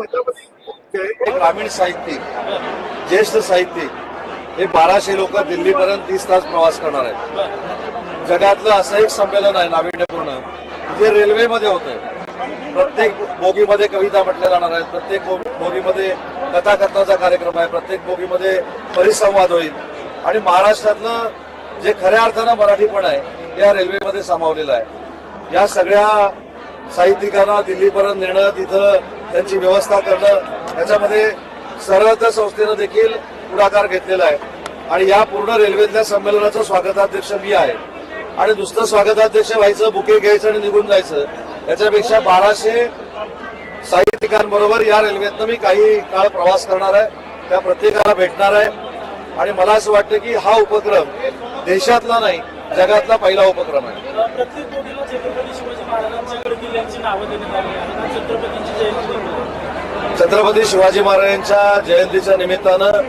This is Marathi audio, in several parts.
हे ग्रामीण साहित्यिक ज्येष्ठ साहित्यिक हे बाराशे लोक दिल्लीपर्यंत तीस तास प्रवास करणार आहेत. जगातलं असं एक संमेलन आहे नाविन्यपूर्ण जे रेल्वेमध्ये होतंय. प्रत्येक बोगीमध्ये कविता म्हटल्या जाणार आहेत प्रत्येक बोगीमध्ये कथाकथनाचा कार्यक्रम आहे प्रत्येक बोगीमध्ये परिसंवाद होईल. आणि महाराष्ट्रातलं जे खऱ्या अर्थानं मराठीपण आहे या रेल्वेमध्ये सामावलेलं आहे. या सगळ्या साहित्यिकांना दिल्लीपर्यंत नेणं तिथं त्यांची व्यवस्था करणं याच्यामध्ये सरळता संस्थेनं देखील पुढाकार घेतलेला आहे. आणि या पूर्ण रेल्वेतल्या संमेलनाचं स्वागताध्यक्ष मी आहे. आणि नुसतं स्वागताध्यक्ष व्हायचं बुके घ्यायचं आणि निघून जायचं याच्यापेक्षा बाराशे साहित्यिकांबरोबर या रेल्वेतनं मी काही काळ प्रवास करणार आहे त्या प्रत्येकाला भेटणार आहे. आणि मला असं वाटतं की हा उपक्रम देशातला नाही जगातला पहिला उपक्रम आहे. प्रत्येक छत्रपती शिवाजी महाराजांच्या गड किल्ल्यांची नावं देण्यात आली आहेत आणि छत्रपतींची जयंती देखील आहे. छत्रपती शिवाजी महाराजांच्या जयंतीच्या निमित्तानं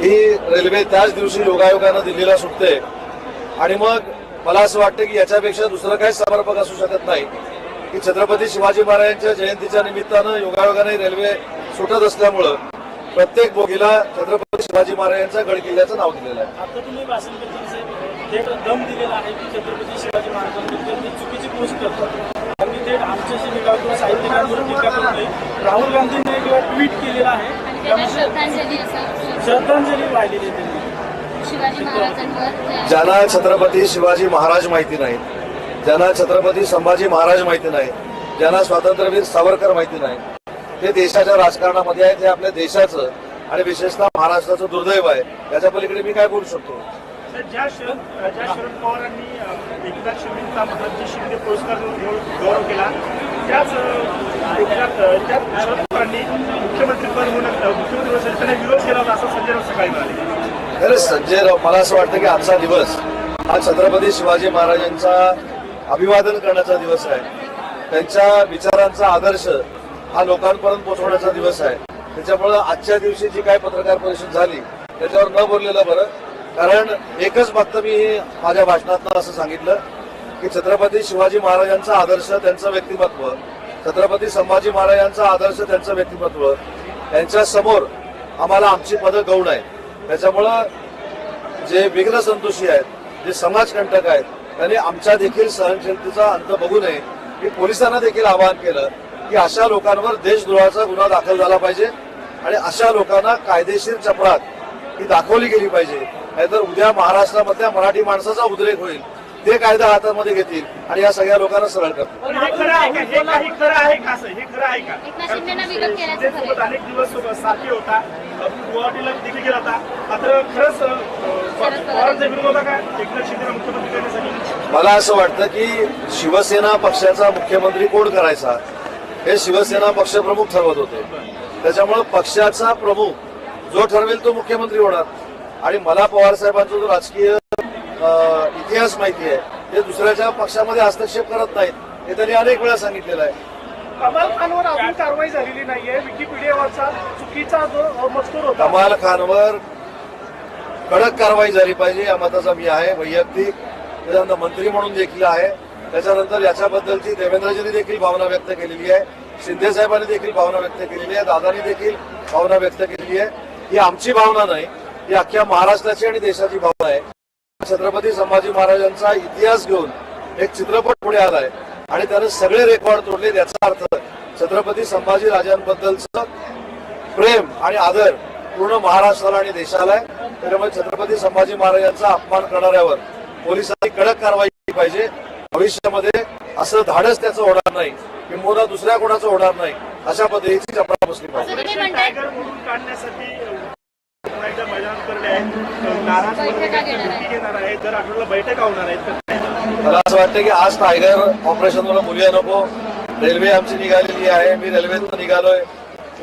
ही रेल्वे त्याच दिवशी योगायोगानं दिल्लीला सुटते. आणि मग मला असं वाटतं की याच्यापेक्षा दुसरं काही समर्पक असू शकत नाही. की छत्रपती शिवाजी महाराजांच्या जयंतीच्या निमित्तानं योगायोगाने रेल्वे सुटत असल्यामुळं प्रत्येक बोगीला छत्रपती शिवाजी महाराजांच्या गड किल्ल्याचं नाव दिलेलं आहे आता तुम्ही भाषण करताना थेट दम दिलेला आहे की छत्रपती शिवाजी महाराजांबद्दल ते चुकीची पोस्ट करतात आणि थेट आमच्याशी निघाव किंवा साहित्यिकांवर टीका करतोय. राहुल गांधींनी एक ट्विट केलेलं आहे. त्यांना श्रद्धांजली वाहिलेली आहे त्यांनी. शिवाजी महाराजांवर जे- ज्यांना छत्रपती शिवाजी महाराज माहिती नाहीत ज्यांना छत्रपती संभाजी महाराज माहिती नाही ज्यांना स्वातंत्र्यवीर सावरकर माहिती नाही ते देशाच्या राजकारणामध्ये आहेत हे आपल्या देशाचं आणि विशेषतः महाराष्ट्राचं दुर्दैव आहे. याच्या पलीकडे मी काय बोलू शकतो? ज्या शरद ज्या शरद पवारांनी अ, एकनाथ शिंदेचा महाराज शिंदे पुरस्कार गौरव केला त्याच एकनाथ अ, शरद पवारांनी मुख्यमंत्री पद होऊन मुख्यमंत्री पदासाठी विरोध केला होता असं संजय राऊत सकाळी म्हणाले. अरे संजय राव मला असं वाटतं की आजचा दिवस हा छत्रपती शिवाजी महाराजांचा अभिवादन करण्याचा दिवस आहे. त्यांच्या विचारांचा आदर्श हा लोकांपर्यंत पोहोचवण्याचा दिवस आहे. त्याच्यामुळं आजच्या दिवशी जी काय पत्रकार परिषद झाली त्याच्यावर न बोललेलं बरं कारण एकच फक्त मी माझ्या भाषणात असं सांगितलं की छत्रपती शिवाजी महाराजांचा आदर्श त्यांचं व्यक्तिमत्व छत्रपती संभाजी महाराजांचा आदर्श त्यांचं व्यक्तिमत्व यांच्या समोर आम्हाला आमची पदं गौण आहेत. त्याच्यामुळं जे विघ्न संतोषी आहेत जे समाजकंटक आहेत त्यांनी आमच्या देखील सहनशीलतेचा अंत बघू नये मी पोलिसांना देखील आवाहन केलं की अशा लोकांवर देशद्रोहाचा गुन्हा दाखल झाला पाहिजे आणि अशा लोकांना कायदेशीर चपळात ही दाखवली गेली पाहिजे. नाहीतर उद्या महाराष्ट्रामधल्या मराठी माणसाचा उद्रेक होईल. ते कायदा हातामध्ये घेतील आणि या सगळ्या लोकांना सरळ करतील. पण हे खरं आहे का? हे काही खरं आहे का असं? हे खरं आहे का? एकनाथ शिंदेना विरोध केल्याचं खरं आहे. शिंदेसोबत अनेक दिवस होता. गुवाहाटीला देखील गेला होता. मात्र खरंच एकनाथ मुख्यमंत्री करण्यासाठी? मला असं वाटतं की शिवसेना पक्षाचा मुख्यमंत्री कोण करायचा? हे शिवसेना पक्षप्रमुख ठरवत होते. त्याच्यामुळे पक्षाचा प्रमुख जो ठरवेल तो मुख्यमंत्री होणार. आणि मला पवार साहेबांचा जो राजकीय इतिहास माहिती आहे ते दुसऱ्याच्या पक्षामध्ये हस्तक्षेप करत नाहीत हे त्यांनी अनेक वेळा सांगितलेलं आहे. कमाल खानवर अजून कारवाई झालेली नाहीये. विकिपीडियावरचा चुकीचा जो मजकूर होता. कमाल खानवर कडक कारवाई झाली पाहिजे या मताचा मी आहे. वैयक्तिक त्याच्यानंतर मंत्री म्हणून देखील आहे. त्याच्यानंतर याच्याबद्दलची देवेंद्रजींनी देखील भावना व्यक्त केलेली आहे. शिंदे साहेबांनी देखील भावना व्यक्त केलेली आहे. दादानी देखील भावना व्यक्त केलेली आहे. ही आमची भावना नाही. ही अख्ख्या महाराष्ट्राची आणि देशाची भावना आहे. छत्रपती संभाजी महाराजांचा इतिहास घेऊन एक चित्रपट पुढे आलाय. आणि त्याने सगळे रेकॉर्ड तोडले याचा अर्थ छत्रपती संभाजी राजांबद्दलचं प्रेम आणि आदर पूर्ण महाराष्ट्राला आणि देशाला आहे. त्याच्यामुळे छत्रपती संभाजी महाराजांचा अपमान करणाऱ्यावर पोलिसांनी कडक कारवाई केली पाहिजे. भविष्यामध्ये असं धाडस त्याचं होणार नाही किंवा दुसऱ्या कोणाचं होणार नाही अशा पद्धतीची चपळा बसली पाहिजे असं तुम्ही म्हणताय टायगर म्हणून काढण्यासाठी अ, पुन्हा मैदानात करले आहेत. नाराज घेणार दर आठवड्याला बैठका होणार आहेत? मला असं वाटतं की आज टायगर ऑपरेशन मला मुली नको. रेल्वे आमची निघालेली आहे. मी रेल्वेतनं निघालोय.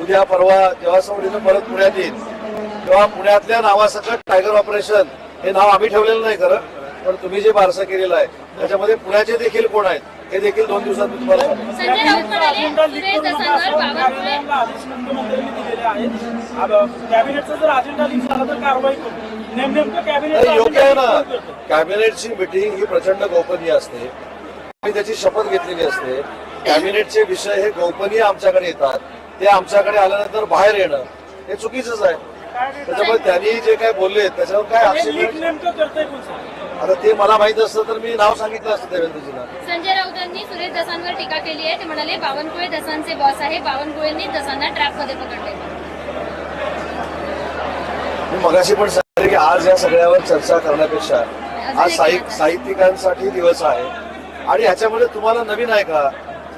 उद्या परवा जेव्हा समोर परत पुण्यात येईल तेव्हा पुण्यातल्या नावासकट टायगर ऑपरेशन हे नाव आम्ही ठेवलेलं नाही खरं पण तुम्ही जे बारसं केलेलं आहे त्याच्यामध्ये पुण्याचे देखील कोण आहेत हे देखील दोन दिवसात तुम्हाला कॅबिनेटचा जर अजेंडा लीक झाला तर कारवाई करू. कॅबिनेट योग्य आहे ना. कॅबिनेटची मिटिंग ही प्रचंड गोपनीय असते. आम्ही त्याची शपथ घेतलेली असते. कॅबिनेटचे विषय हे गोपनीय आमच्याकडे येतात. ते आमच्याकडे आल्यानंतर बाहेर येणं हे चुकीचंच आहे. त्याच्यामुळे त्यांनी जे काय बोलले त्याच्यावर काय हे आक्षेप आता ते मला माहीत असतं तर मी नाव सांगितलं असतं देवेंद्रजीला. संजय राऊतांनी सुरेश दसांवर टीका केली आहे. ते म्हणाले बावनकुळे दसांचे बॉस आहे. बावनकुळेंनी दसांना ट्रॅपमध्ये पकडले मी मगाशी पण सांगितलं की आज या सगळ्यावर चर्चा करण्यापेक्षा आज साहित्य साहित्यिकांसाठी दिवस आहे. आणि ह्याच्यामध्ये तुम्हाला नवीन आहे का?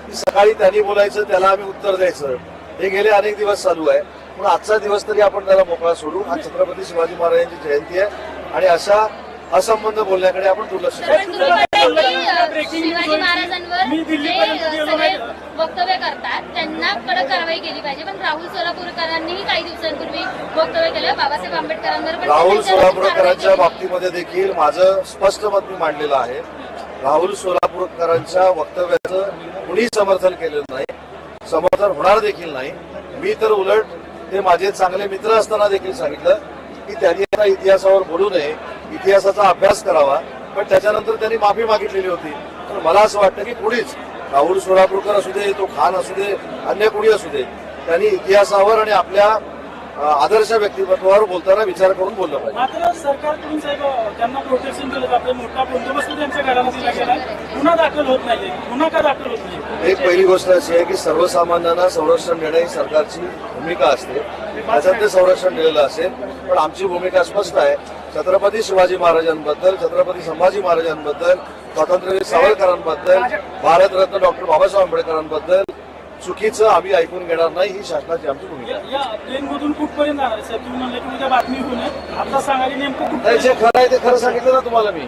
की सकाळी त्यांनी बोलायचं त्याला आम्ही उत्तर द्यायचं. हे गेले अनेक दिवस चालू आहे. पण आजचा दिवस तरी आपण त्याला मोकळा सोडू. आज छत्रपती शिवाजी महाराजांची जयंती आहे. आणि अशा असंबंध बोलण्याकडे आपण दुर्लक्ष करू. की शिवाजी महाराजांवर मी जे सगळे. वक्तव्य करतात त्यांना कडक कारवाई केली पाहिजे. पण राहुल सोलापूरकरांनीही काही दिवसांपूर्वी वक्तव्य केलं. बाबासाहेब आंबेडकरांवर पण राहुल सोलापूरकरांच्या. बाबतीमध्ये देखील माझं स्पष्ट मत मी मांडलेलं आहे. राहुल सोलापूरकरांच्या वक्तव्याचं कुणी समर्थन केलेलं नाही समर्थन होणार देखील नाही. मी तर उलट ते माझे चांगले मित्र असताना देखील सांगितलं की त्यांनी आता इतिहासावर बोलू नये. इतिहासाचा अभ्यास करावा. पण त्याच्यानंतर त्यांनी माफी मागितलेली होती. तर मला असं वाटतं की कुणीच राहुल सोलापूरकर असू दे तो खान असू दे अन्य कुणी असू दे त्यांनी इतिहासावर आणि आपल्या आदर्श व्यक्तिमत्वावर बोलताना विचार करून बोललं पाहिजे. मात्र सरकारकडून साहेब त्यांना प्रोटेक्शन केलं जातं. मोठा बंदोबस्त त्यांच्या घराला दिला गेला गुन्हा दाखल होत नाही गुन्हा का दाखल होत नाही एक पहिली गोष्ट अशी आहे की सर्वसामान्यांना संरक्षण देणे ही सरकारची भूमिका असते. त्याच्यात ते संरक्षण दिलेलं असेल. पण आमची भूमिका स्पष्ट आहे. छत्रपती शिवाजी महाराजांबद्दल छत्रपती संभाजी महाराजांबद्दल स्वातंत्र्यवीर सावरकरांबद्दल भारतरत्न डॉक्टर बाबासाहेब आंबेडकरांबद्दल चुकीचं आम्ही ऐकून घेणार नाही ही शासनाची आमची भूमिका जे खरं आहे ते खरं सांगितलं ना तुम्हाला मी.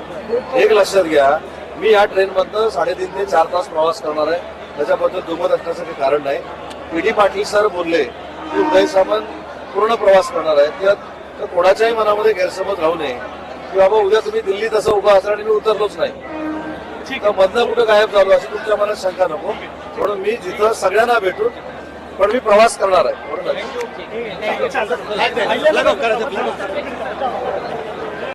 एक लक्षात घ्या मी या ट्रेन मधनं साडेतीन ते चार तास प्रवास करणार आहे. त्याच्याबद्दल दुमत असण्याचं काही कारण नाही. पी डी पाटील सर बोलले की उदय सामंत पूर्ण प्रवास करणार आहेत. त्यात तर कोणाच्याही मनामध्ये गैरसमज राहू नये. की बाबा उद्या तुम्ही दिल्लीत असं उभं असणार आणि मी उतरलोच नाही. ठीक. तर मधनं कुठं गायब झालो अशी तुमच्या मनात शंका नको. म्हणून मी जिथं सगळ्यांना भेटून पण मी प्रवास करणार आहे.